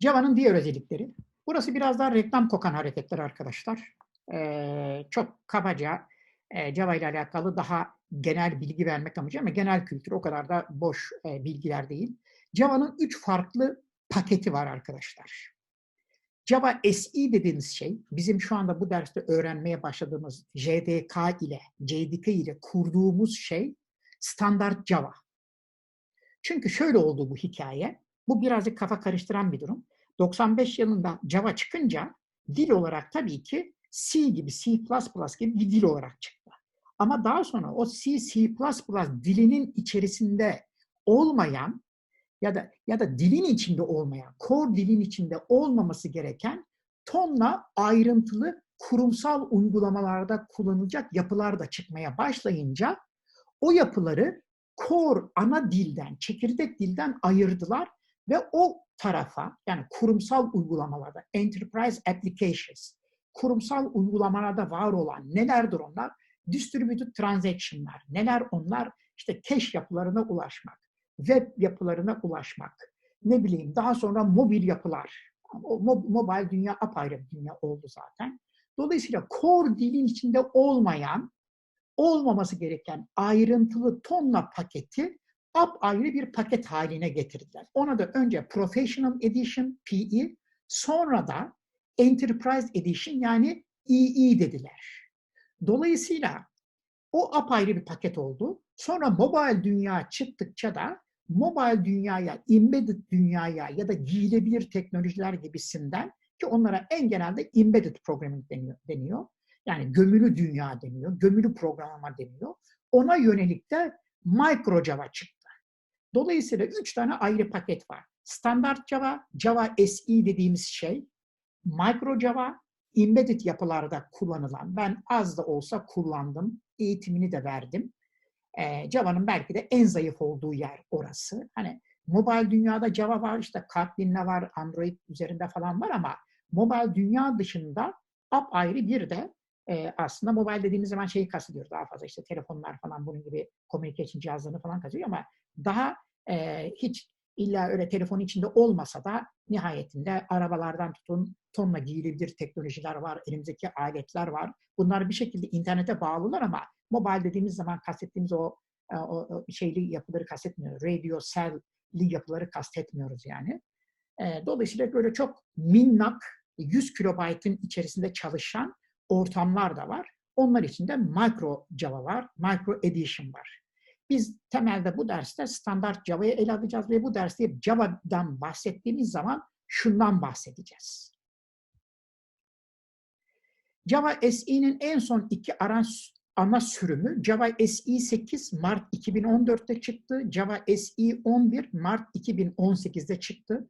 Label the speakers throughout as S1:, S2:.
S1: Java'nın diğer özellikleri. Burası biraz daha reklam kokan hareketler arkadaşlar. Ee, çok kabaca e, Java ile alakalı daha genel bilgi vermek amacı ama genel kültür o kadar da boş e, bilgiler değil. Java'nın üç farklı paketi var arkadaşlar. Java SE dediğimiz şey, bizim şu anda bu derste öğrenmeye başladığımız JDK ile, JDK ile kurduğumuz şey standart Java. Çünkü şöyle oldu bu hikaye, bu birazcık kafa karıştıran bir durum. 95 yılında Java çıkınca dil olarak tabii ki C gibi, C++ gibi bir dil olarak çıktı. Ama daha sonra o C, C++ dilinin içerisinde olmayan ya da ya da dilin içinde olmayan, core dilin içinde olmaması gereken tonla ayrıntılı kurumsal uygulamalarda kullanılacak yapılar da çıkmaya başlayınca o yapıları core ana dilden, çekirdek dilden ayırdılar ve o tarafa yani kurumsal uygulamalarda, enterprise applications, kurumsal uygulamalarda var olan nelerdir onlar? Distributed transaction'lar, neler onlar? İşte cache yapılarına ulaşmak, web yapılarına ulaşmak, ne bileyim daha sonra mobil yapılar. O mobil dünya apayrı bir dünya oldu zaten. Dolayısıyla core dilin içinde olmayan, olmaması gereken ayrıntılı tonla paketi ayrı bir paket haline getirdiler. Ona da önce Professional Edition, PE, sonra da Enterprise Edition yani EE dediler. Dolayısıyla o apayrı bir paket oldu. Sonra mobile dünya çıktıkça da mobile dünyaya, embedded dünyaya ya da giyilebilir teknolojiler gibisinden ki onlara en genelde embedded programming deniyor. deniyor. Yani gömülü dünya deniyor, gömülü programlama deniyor. Ona yönelik de micro Java çıktı. Dolayısıyla üç tane ayrı paket var. Standart Java, Java SE dediğimiz şey, micro Java, embedded yapılarda kullanılan, ben az da olsa kullandım, eğitimini de verdim. E, Java'nın belki de en zayıf olduğu yer orası. Hani mobil dünyada Java var, işte Kotlin'le var, Android üzerinde falan var ama mobil dünya dışında ayrı bir de e, aslında mobil dediğimiz zaman şeyi kastediyoruz daha fazla işte telefonlar falan bunun gibi communication cihazlarını falan kastediyor ama daha hiç illa öyle telefon içinde olmasa da nihayetinde arabalardan tutun tonla giyilebilir teknolojiler var, elimizdeki aletler var. Bunlar bir şekilde internete bağlılar ama mobil dediğimiz zaman kastettiğimiz o, e, o, şeyli yapıları kastetmiyoruz. Radio cell'li yapıları kastetmiyoruz yani. Dolayısıyla böyle çok minnak 100 kilobaytın içerisinde çalışan ortamlar da var. Onlar içinde micro Java var, micro edition var. Biz temelde bu derste standart Java'yı ele alacağız ve bu derste Java'dan bahsettiğimiz zaman şundan bahsedeceğiz. Java SE'nin en son iki ara, ana sürümü Java SE 8 Mart 2014'te çıktı. Java SE 11 Mart 2018'de çıktı.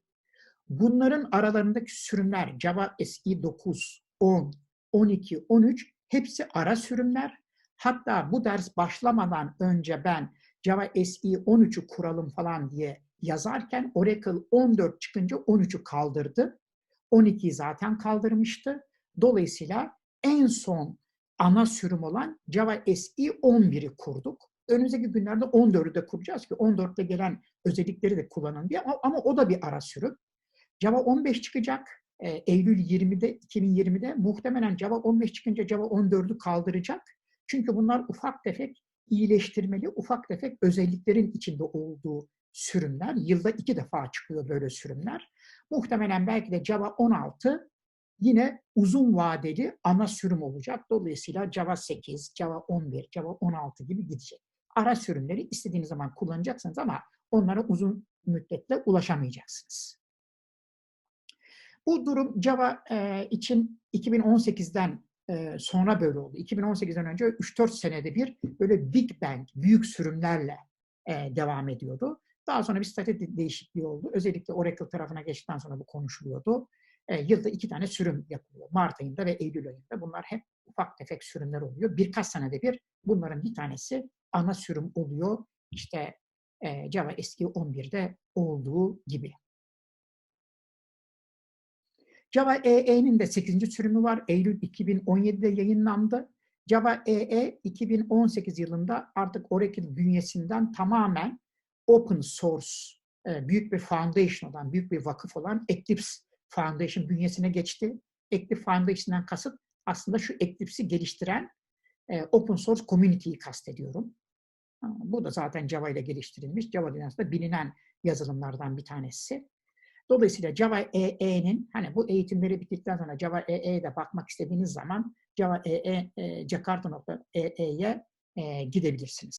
S1: Bunların aralarındaki sürümler Java SE 9, 10, 12, 13 hepsi ara sürümler. Hatta bu ders başlamadan önce ben Java SE 13'ü kuralım falan diye yazarken Oracle 14 çıkınca 13'ü kaldırdı. 12'yi zaten kaldırmıştı. Dolayısıyla en son ana sürüm olan Java SE 11'i kurduk. Önümüzdeki günlerde 14'ü de kuracağız ki 14'te gelen özellikleri de kullanın diye ama, ama o da bir ara sürüm. Java 15 çıkacak. E, Eylül 20'de 2020'de muhtemelen Java 15 çıkınca Java 14'ü kaldıracak. Çünkü bunlar ufak tefek iyileştirmeli, ufak tefek özelliklerin içinde olduğu sürümler. Yılda iki defa çıkıyor böyle sürümler. Muhtemelen belki de Java 16 yine uzun vadeli ana sürüm olacak. Dolayısıyla Java 8, Java 11, Java 16 gibi gidecek. Ara sürümleri istediğiniz zaman kullanacaksınız ama onlara uzun müddetle ulaşamayacaksınız. Bu durum Java için 2018'den e, sonra böyle oldu. 2018'den önce 3-4 senede bir böyle Big Bang, büyük sürümlerle e, devam ediyordu. Daha sonra bir strateji değişikliği oldu. Özellikle Oracle tarafına geçtikten sonra bu konuşuluyordu. E, yılda iki tane sürüm yapılıyor. Mart ayında ve Eylül ayında. Bunlar hep ufak tefek sürümler oluyor. Birkaç senede bir bunların bir tanesi ana sürüm oluyor. İşte e, Java eski 11'de olduğu gibi. Java EE'nin de 8. sürümü var. Eylül 2017'de yayınlandı. Java EE 2018 yılında artık Oracle bünyesinden tamamen open source e, büyük bir foundation olan, büyük bir vakıf olan Eclipse Foundation bünyesine geçti. Eclipse Foundation'dan kasıt aslında şu Eclipse'i geliştiren e, open source community'yi kastediyorum. Bu da zaten Java ile geliştirilmiş. Java dünyasında bilinen yazılımlardan bir tanesi. Dolayısıyla Java EE'nin hani bu eğitimleri bittikten sonra Java EE'ye de bakmak istediğiniz zaman Java EE e, jakarta.ee'ye e, gidebilirsiniz.